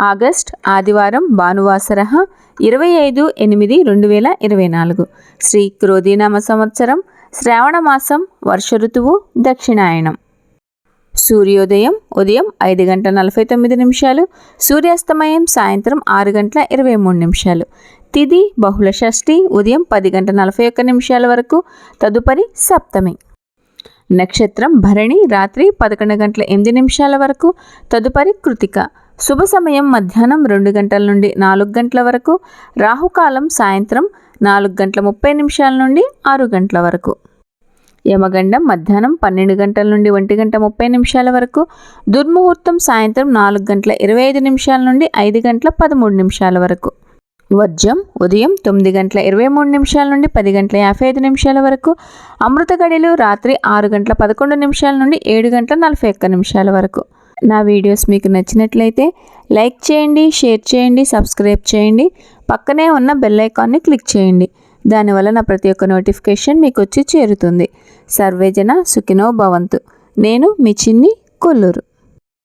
August ఆదివారం భానువాసర ఇరవై ఐదు ఎనిమిది రెండు వేల ఇరవై నాలుగు. శ్రీ క్రోధీనామ సంవత్సరం శ్రావణ మాసం వర్ష ఋతువు దక్షిణాయనం. సూర్యోదయం ఉదయం ఐదు గంటల నలభై తొమ్మిది నిమిషాలు సూర్యాస్తమయం సాయంత్రం ఆరు గంటల ఇరవై మూడు నిమిషాలు. తిది బహుళ షష్ఠి ఉదయం పది గంటల నలభై ఒక్క నిమిషాల వరకు తదుపరి సప్తమి. నక్షత్రం భరణి రాత్రి పదకొండు గంటల ఎనిమిది నిమిషాల వరకు తదుపరి కృతిక. శుభ సమయం మధ్యాహ్నం రెండు గంటల నుండి నాలుగు గంటల వరకు రాహుకాలం సాయంత్రం నాలుగు గంటల ముప్పై నిమిషాల నుండి ఆరు గంటల వరకు. యమగండం మధ్యాహ్నం పన్నెండు గంటల నుండి ఒంటి గంట ముప్పై నిమిషాల వరకు దుర్ముహూర్తం సాయంత్రం నాలుగు గంటల ఇరవై ఐదు నిమిషాల నుండి ఐదు గంటల పదమూడు నిమిషాల వరకు. వజ్రం ఉదయం తొమ్మిది గంటల ఇరవై మూడు నిమిషాల నుండి పది గంటల యాభై ఐదు నిమిషాల వరకు అమృత గడిలు రాత్రి ఆరు గంటల పదకొండు నిమిషాల నుండి ఏడు గంటల నలభై ఒక్క నిమిషాల వరకు. నా వీడియోస్ మీకు నచ్చినట్లయితే లైక్ చేయండి షేర్ చేయండి సబ్స్క్రైబ్ చేయండి. పక్కనే ఉన్న బెల్ ఐకాన్ని క్లిక్ చేయండి. దానివల్ల నా ప్రతి ఒక్క నోటిఫికేషన్ మీకు వచ్చి చేరుతుంది. సర్వేజన సుఖినో భవంతు. నేను మీ చిన్ని కొల్లూరు.